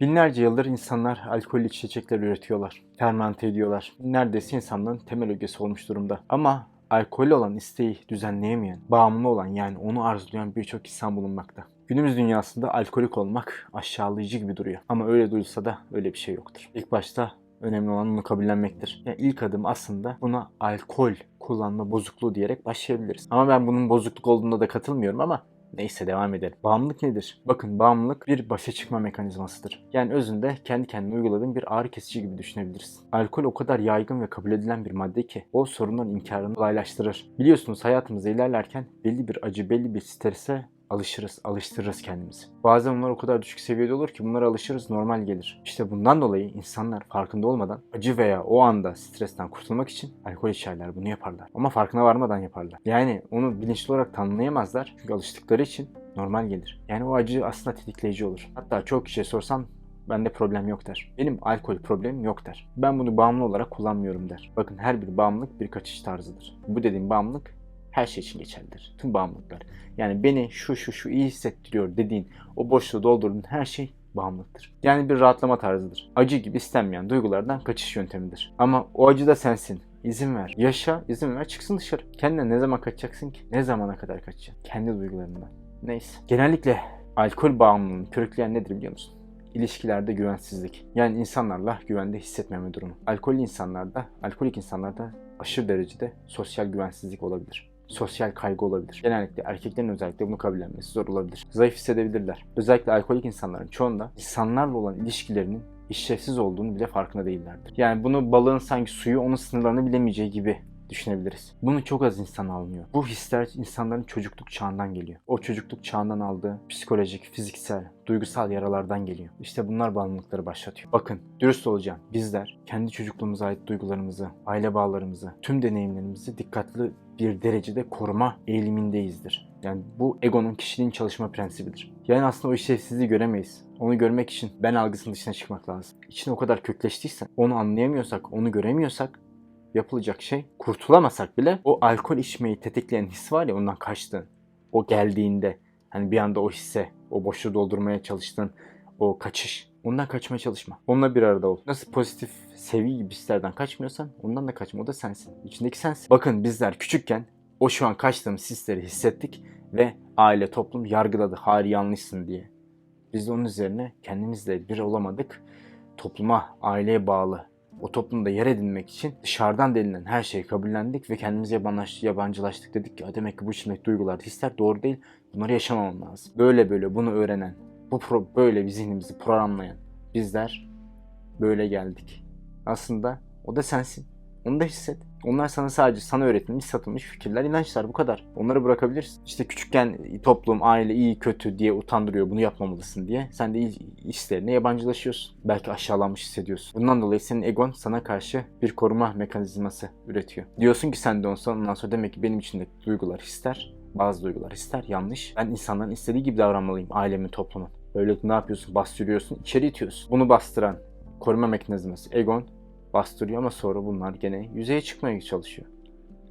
Binlerce yıldır insanlar alkollü içecekler üretiyorlar. Fermente ediyorlar. Neredeyse insanlığın temel ögesi olmuş durumda. Ama alkol olan isteği düzenleyemeyen, bağımlı olan yani onu arzulayan birçok insan bulunmakta. Günümüz dünyasında alkolik olmak aşağılayıcı gibi duruyor. Ama öyle duyulsa da öyle bir şey yoktur. İlk başta önemli olan bunu kabullenmektir. Yani ilk adım aslında buna alkol kullanma bozukluğu diyerek başlayabiliriz. Ama ben bunun bozukluk olduğuna da katılmıyorum ama Neyse devam edelim. Bağımlılık nedir? Bakın bağımlılık bir başa çıkma mekanizmasıdır. Yani özünde kendi kendine uyguladığın bir ağrı kesici gibi düşünebiliriz. Alkol o kadar yaygın ve kabul edilen bir madde ki o sorunların inkarını kolaylaştırır. Biliyorsunuz hayatımızda ilerlerken belli bir acı, belli bir strese alışırız, alıştırırız kendimizi. Bazen bunlar o kadar düşük seviyede olur ki bunlara alışırız normal gelir. İşte bundan dolayı insanlar farkında olmadan acı veya o anda stresten kurtulmak için alkol içerler, bunu yaparlar. Ama farkına varmadan yaparlar. Yani onu bilinçli olarak tanımlayamazlar çünkü alıştıkları için normal gelir. Yani o acı aslında tetikleyici olur. Hatta çok kişiye sorsam bende problem yok der. Benim alkol problemim yok der. Ben bunu bağımlı olarak kullanmıyorum der. Bakın her bir bağımlılık bir kaçış tarzıdır. Bu dediğim bağımlılık her şey için geçerlidir. Tüm bağımlılıklar. Yani beni şu şu şu iyi hissettiriyor dediğin o boşluğu doldurduğun her şey bağımlılıktır. Yani bir rahatlama tarzıdır. Acı gibi istenmeyen duygulardan kaçış yöntemidir. Ama o acı da sensin. İzin ver. Yaşa, izin ver, çıksın dışarı. Kendine ne zaman kaçacaksın ki? Ne zamana kadar kaçacaksın? Kendi duygularından. Neyse. Genellikle alkol bağımlılığını körükleyen nedir biliyor musun? İlişkilerde güvensizlik. Yani insanlarla güvende hissetmeme durumu. Alkollü insanlarda, alkolik insanlarda aşırı derecede sosyal güvensizlik olabilir sosyal kaygı olabilir. Genellikle erkeklerin özellikle bunu kabullenmesi zor olabilir. Zayıf hissedebilirler. Özellikle alkolik insanların çoğunda insanlarla olan ilişkilerinin işlevsiz olduğunu bile farkında değillerdir. Yani bunu balığın sanki suyu onun sınırlarını bilemeyeceği gibi düşünebiliriz. Bunu çok az insan anlıyor. Bu hisler insanların çocukluk çağından geliyor. O çocukluk çağından aldığı psikolojik, fiziksel, duygusal yaralardan geliyor. İşte bunlar bağımlılıkları başlatıyor. Bakın dürüst olacağım. Bizler kendi çocukluğumuza ait duygularımızı, aile bağlarımızı, tüm deneyimlerimizi dikkatli bir derecede koruma eğilimindeyizdir. Yani bu egonun kişiliğin çalışma prensibidir. Yani aslında o işlevsizliği göremeyiz. Onu görmek için ben algısının dışına çıkmak lazım. İçine o kadar kökleştiyse, onu anlayamıyorsak, onu göremiyorsak yapılacak şey kurtulamasak bile o alkol içmeyi tetikleyen his var ya ondan kaçtın. O geldiğinde hani bir anda o hisse, o boşluğu doldurmaya çalıştığın o kaçış. Ondan kaçmaya çalışma. Onunla bir arada ol. Nasıl pozitif sevi gibi hislerden kaçmıyorsan ondan da kaçma. O da sensin. İçindeki sensin. Bakın bizler küçükken o şu an kaçtığımız hisleri hissettik ve aile, toplum yargıladı. Hayır yanlışsın diye. Biz de onun üzerine kendimizle bir olamadık. Topluma, aileye bağlı o toplumda yer edinmek için dışarıdan denilen her şeyi kabullendik ve kendimizi yabancılaştık, dedik ki demek ki bu içimdeki duygular, hisler doğru değil. Bunları yaşamamam lazım. Böyle böyle bunu öğrenen, bu pro, böyle bir zihnimizi programlayan bizler böyle geldik. Aslında o da sensin. Onu da hisset. Onlar sana sadece sana öğretilmiş, satılmış fikirler, inançlar bu kadar. Onları bırakabilirsin. İşte küçükken toplum, aile iyi kötü diye utandırıyor bunu yapmamalısın diye. Sen de hislerine yabancılaşıyorsun. Belki aşağılanmış hissediyorsun. Bundan dolayı senin egon sana karşı bir koruma mekanizması üretiyor. Diyorsun ki sen de olsan ondan sonra demek ki benim içindeki duygular, hisler, bazı duygular, hisler yanlış. Ben insanların istediği gibi davranmalıyım ailemin, toplumun. Böyle ne yapıyorsun? Bastırıyorsun, içeri itiyorsun. Bunu bastıran koruma mekanizması egon bastırıyor ama sonra bunlar gene yüzeye çıkmaya çalışıyor.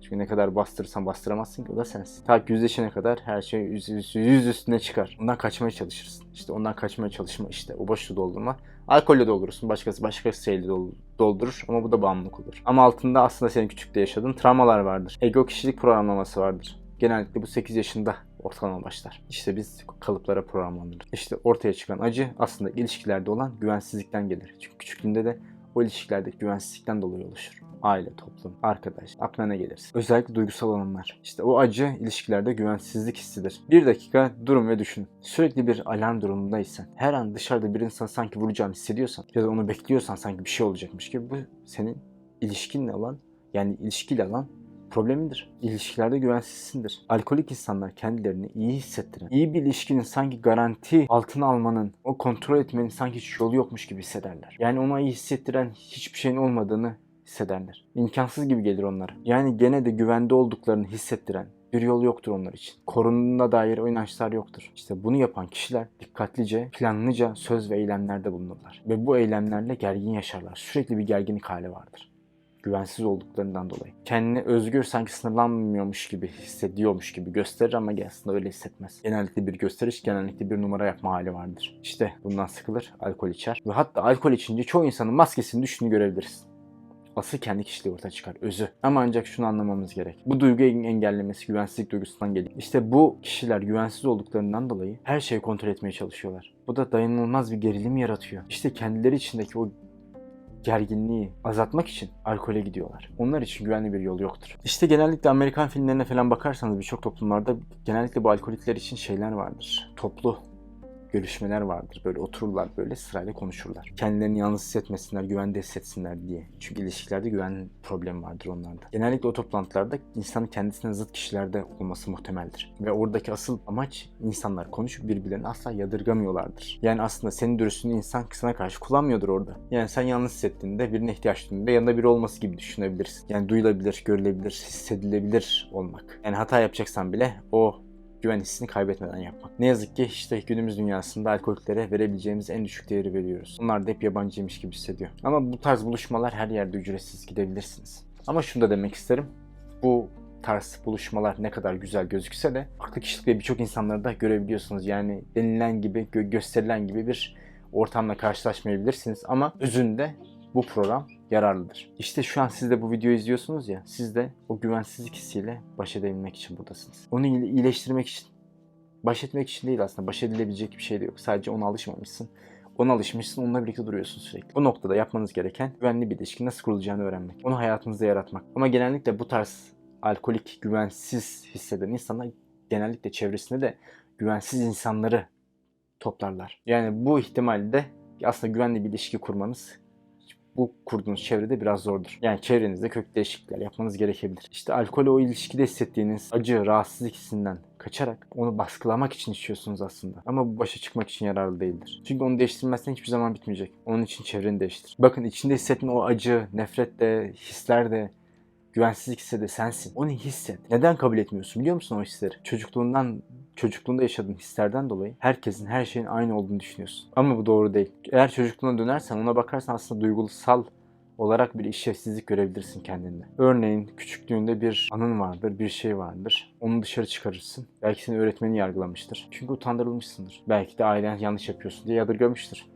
Çünkü ne kadar bastırırsan bastıramazsın ki o da sensin. Ta yüzleşene kadar her şey yüz, yüz, yüz üstüne çıkar. Ondan kaçmaya çalışırsın. İşte ondan kaçmaya çalışma işte o boşluğu doldurma. Alkolle doldurursun. Başkası başkası şeyle doldurur ama bu da bağımlılık olur. Ama altında aslında senin küçükte yaşadığın travmalar vardır. Ego kişilik programlaması vardır. Genellikle bu 8 yaşında ortalama başlar. İşte biz kalıplara programlanırız. İşte ortaya çıkan acı aslında ilişkilerde olan güvensizlikten gelir. Çünkü küçüklüğünde de o ilişkilerdeki güvensizlikten dolayı oluşur. Aile, toplum, arkadaş, aklına ne. Özellikle duygusal olanlar. İşte o acı ilişkilerde güvensizlik hissidir. Bir dakika durun ve düşün. Sürekli bir alarm durumundaysan, her an dışarıda bir insan sanki vuracağını hissediyorsan ya da onu bekliyorsan sanki bir şey olacakmış gibi bu senin ilişkinle olan yani ilişkiyle olan problemindir. İlişkilerde güvensizsindir. Alkolik insanlar kendilerini iyi hissettiren, iyi bir ilişkinin sanki garanti altına almanın, o kontrol etmenin sanki hiç yolu yokmuş gibi hissederler. Yani ona iyi hissettiren hiçbir şeyin olmadığını hissederler. İmkansız gibi gelir onlara. Yani gene de güvende olduklarını hissettiren, bir yol yoktur onlar için. Korunduğuna dair o yoktur. İşte bunu yapan kişiler dikkatlice, planlıca söz ve eylemlerde bulunurlar. Ve bu eylemlerle gergin yaşarlar. Sürekli bir gerginlik hali vardır. Güvensiz olduklarından dolayı. Kendini özgür sanki sınırlanmıyormuş gibi hissediyormuş gibi gösterir ama aslında öyle hissetmez. Genellikle bir gösteriş, genellikle bir numara yapma hali vardır. İşte bundan sıkılır, alkol içer. Ve hatta alkol içince çoğu insanın maskesini düştüğünü görebiliriz. Asıl kendi kişiliği ortaya çıkar, özü. Ama ancak şunu anlamamız gerek. Bu duygu engellemesi güvensizlik duygusundan geliyor. İşte bu kişiler güvensiz olduklarından dolayı her şeyi kontrol etmeye çalışıyorlar. Bu da dayanılmaz bir gerilim yaratıyor. İşte kendileri içindeki o gerginliği azaltmak için alkole gidiyorlar. Onlar için güvenli bir yol yoktur. İşte genellikle Amerikan filmlerine falan bakarsanız birçok toplumlarda genellikle bu alkolikler için şeyler vardır. Toplu görüşmeler vardır. Böyle otururlar böyle sırayla konuşurlar. Kendilerini yalnız hissetmesinler, güvende hissetsinler diye. Çünkü ilişkilerde güven problemi vardır onlarda. Genellikle o toplantılarda insanın kendisine zıt kişilerde olması muhtemeldir. Ve oradaki asıl amaç insanlar konuşup birbirlerini asla yadırgamıyorlardır. Yani aslında senin dürüstlüğünü insan sana karşı kullanmıyordur orada. Yani sen yalnız hissettiğinde, birine ihtiyaç duyduğunda yanında biri olması gibi düşünebilirsin. Yani duyulabilir, görülebilir, hissedilebilir olmak. Yani hata yapacaksan bile o güven hissini kaybetmeden yapmak. Ne yazık ki işte günümüz dünyasında alkoliklere verebileceğimiz en düşük değeri veriyoruz. Onlar da hep yabancıymış gibi hissediyor. Ama bu tarz buluşmalar her yerde ücretsiz gidebilirsiniz. Ama şunu da demek isterim. Bu tarz buluşmalar ne kadar güzel gözükse de farklı kişilikte birçok insanları da görebiliyorsunuz. Yani denilen gibi, gö- gösterilen gibi bir ortamla karşılaşmayabilirsiniz ama özünde bu program yararlıdır. İşte şu an siz de bu videoyu izliyorsunuz ya, siz de o güvensizlik hissiyle baş edebilmek için buradasınız. Onu iyile- iyileştirmek için, baş etmek için değil aslında, baş edilebilecek bir şey de yok. Sadece ona alışmamışsın. Ona alışmışsın, onunla birlikte duruyorsun sürekli. Bu noktada yapmanız gereken güvenli bir ilişki nasıl kurulacağını öğrenmek. Onu hayatınızda yaratmak. Ama genellikle bu tarz alkolik, güvensiz hisseden insanlar genellikle çevresinde de güvensiz insanları toplarlar. Yani bu ihtimalle aslında güvenli bir ilişki kurmanız bu kurduğunuz çevrede biraz zordur. Yani çevrenizde kök değişiklikler yapmanız gerekebilir. İşte alkol o ilişkide hissettiğiniz acı, rahatsızlık hissinden kaçarak onu baskılamak için içiyorsunuz aslında. Ama bu başa çıkmak için yararlı değildir. Çünkü onu değiştirmezsen hiçbir zaman bitmeyecek. Onun için çevreni değiştir. Bakın içinde hissettiğin o acı, nefret de, hisler de, güvensizlik hissi de sensin. Onu hisset. Neden kabul etmiyorsun biliyor musun o hisleri? Çocukluğundan çocukluğunda yaşadığın hislerden dolayı herkesin her şeyin aynı olduğunu düşünüyorsun. Ama bu doğru değil. Eğer çocukluğuna dönersen ona bakarsan aslında duygusal olarak bir işlevsizlik görebilirsin kendinde. Örneğin küçüklüğünde bir anın vardır, bir şey vardır. Onu dışarı çıkarırsın. Belki seni öğretmeni yargılamıştır. Çünkü utandırılmışsındır. Belki de ailen yanlış yapıyorsun diye yadırgamıştır.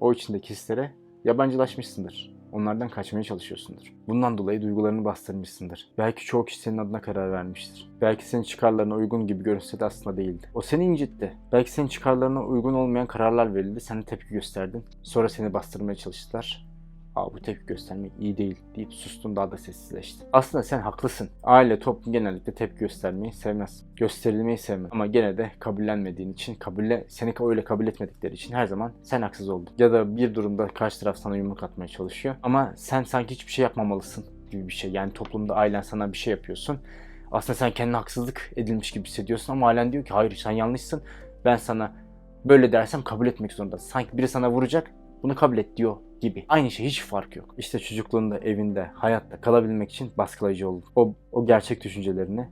O içindeki hislere yabancılaşmışsındır. Onlardan kaçmaya çalışıyorsundur. Bundan dolayı duygularını bastırmışsındır. Belki çoğu kişi senin adına karar vermiştir. Belki senin çıkarlarına uygun gibi görünse de aslında değildi. O seni incitti. Belki senin çıkarlarına uygun olmayan kararlar verildi. Sen de tepki gösterdin. Sonra seni bastırmaya çalıştılar. Aa bu tepki göstermek iyi değil deyip sustun daha da sessizleşti. Aslında sen haklısın. Aile, toplum genellikle tepki göstermeyi sevmez. Gösterilmeyi sevmez. Ama gene de kabullenmediğin için, kabulle, seni öyle kabul etmedikleri için her zaman sen haksız oldun. Ya da bir durumda karşı taraf sana yumruk atmaya çalışıyor. Ama sen sanki hiçbir şey yapmamalısın gibi bir şey. Yani toplumda ailen sana bir şey yapıyorsun. Aslında sen kendine haksızlık edilmiş gibi hissediyorsun ama ailen diyor ki hayır sen yanlışsın. Ben sana böyle dersem kabul etmek zorundasın. Sanki biri sana vuracak bunu kabul et diyor gibi. Aynı şey hiç fark yok. İşte çocukluğunda, evinde, hayatta kalabilmek için baskılayıcı oldun. O, o gerçek düşüncelerini,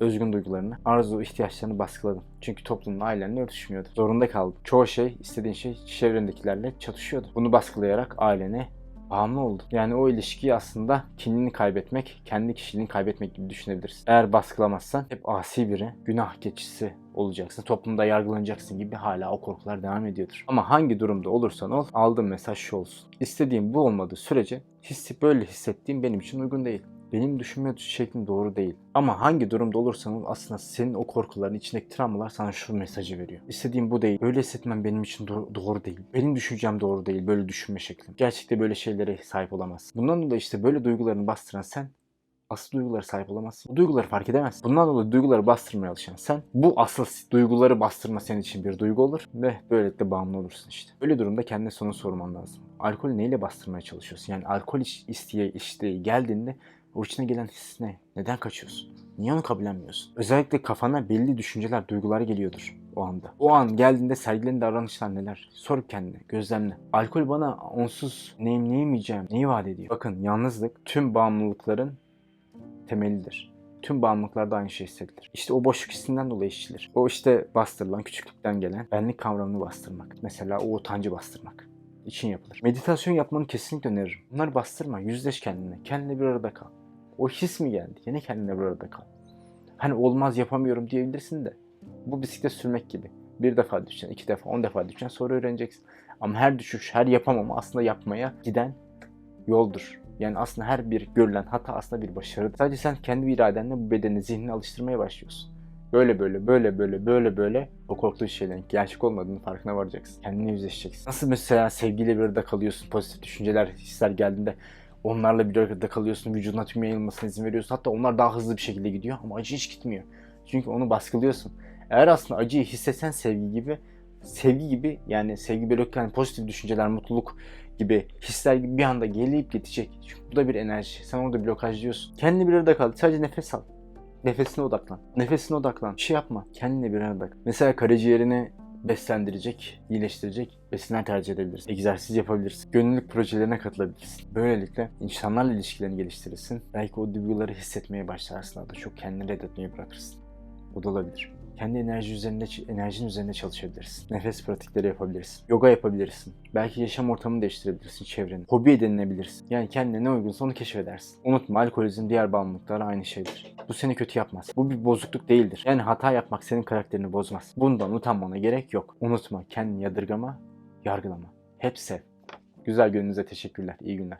özgün duygularını, arzu, ihtiyaçlarını baskıladın. Çünkü toplumla ailenle örtüşmüyordu. Zorunda kaldın. Çoğu şey, istediğin şey çevrendekilerle çatışıyordu. Bunu baskılayarak ailene bağımlı oldun. Yani o ilişkiyi aslında kimliğini kaybetmek, kendi kişiliğini kaybetmek gibi düşünebilirsin. Eğer baskılamazsan hep asi biri, günah keçisi olacaksın. Toplumda yargılanacaksın gibi hala o korkular devam ediyordur. Ama hangi durumda olursan ol, aldığın mesaj şu olsun. İstediğim bu olmadığı sürece hissi böyle hissettiğim benim için uygun değil. Benim düşünme şeklim doğru değil. Ama hangi durumda olursan ol aslında senin o korkuların içindeki travmalar sana şu mesajı veriyor. İstediğim bu değil. Böyle hissetmem benim için do- doğru değil. Benim düşüncem doğru değil. Böyle düşünme şeklim. Gerçekte böyle şeylere sahip olamazsın. Bundan dolayı işte böyle duygularını bastıran sen asıl duygulara sahip olamazsın. Bu duyguları fark edemezsin. Bundan dolayı duyguları bastırmaya alışan sen bu asıl duyguları bastırma senin için bir duygu olur ve böylelikle bağımlı olursun işte. Öyle durumda kendine sonra sorman lazım. Alkol neyle bastırmaya çalışıyorsun? Yani alkol iş, isteği, isteği geldiğinde o içine gelen his ne? Neden kaçıyorsun? Niye onu kabullenmiyorsun? Özellikle kafana belli düşünceler, duygular geliyordur o anda. O an geldiğinde sergilediğin davranışlar neler? Sor kendine, gözlemle. Alkol bana onsuz neyim neyemeyeceğim, neyi vaat ediyor? Bakın yalnızlık tüm bağımlılıkların temelidir. Tüm bağımlılıklarda aynı şey hissedilir. İşte o boşluk hissinden dolayı işçilir. O işte bastırılan, küçüklükten gelen benlik kavramını bastırmak. Mesela o utancı bastırmak. için yapılır. Meditasyon yapmanı kesinlikle öneririm. Bunları bastırma. Yüzleş kendine. Kendine bir arada kal. O his mi geldi? Yine kendine bir arada kal. Hani olmaz yapamıyorum diyebilirsin de. Bu bisiklet sürmek gibi. Bir defa düşeceksin, iki defa, on defa düşeceksin sonra öğreneceksin. Ama her düşüş, her yapamama aslında yapmaya giden yoldur. Yani aslında her bir görülen hata aslında bir başarıdır. Sadece sen kendi iradenle bu bedeni, zihnini alıştırmaya başlıyorsun. Böyle böyle, böyle böyle, böyle böyle o korktuğun şeylerin gerçek olmadığını farkına varacaksın. Kendine yüzleşeceksin. Nasıl mesela sevgiyle bir arada kalıyorsun, pozitif düşünceler, hisler geldiğinde onlarla bir arada kalıyorsun, vücuduna tüm yayılmasına izin veriyorsun. Hatta onlar daha hızlı bir şekilde gidiyor ama acı hiç gitmiyor. Çünkü onu baskılıyorsun. Eğer aslında acıyı hissetsen sevgi gibi, sevgi gibi yani sevgi böyle yani pozitif düşünceler, mutluluk gibi hisler gibi bir anda gelip gidecek. Çünkü bu da bir enerji. Sen orada blokajlıyorsun. Kendini bir arada kal. Sadece nefes al. Nefesine odaklan. Nefesine odaklan. Bir şey yapma. Kendine bir arada. Mesela karaciğerini beslendirecek, iyileştirecek besinler tercih edebilirsin. Egzersiz yapabilirsin. Gönüllülük projelerine katılabilirsin. Böylelikle insanlarla ilişkilerini geliştirirsin. Belki o duyguları hissetmeye başlarsın. Daha da çok kendini reddetmeyi bırakırsın. O da olabilir. Kendi enerji üzerinde, enerjin üzerinde çalışabilirsin. Nefes pratikleri yapabilirsin. Yoga yapabilirsin. Belki yaşam ortamını değiştirebilirsin çevreni. Hobi edinebilirsin. Yani kendine ne uygunsa onu keşfedersin. Unutma alkolizm diğer bağımlılıklar aynı şeydir. Bu seni kötü yapmaz. Bu bir bozukluk değildir. Yani hata yapmak senin karakterini bozmaz. Bundan utanmana gerek yok. Unutma kendini yadırgama, yargılama. Hep sev. Güzel gönlünüze teşekkürler. İyi günler.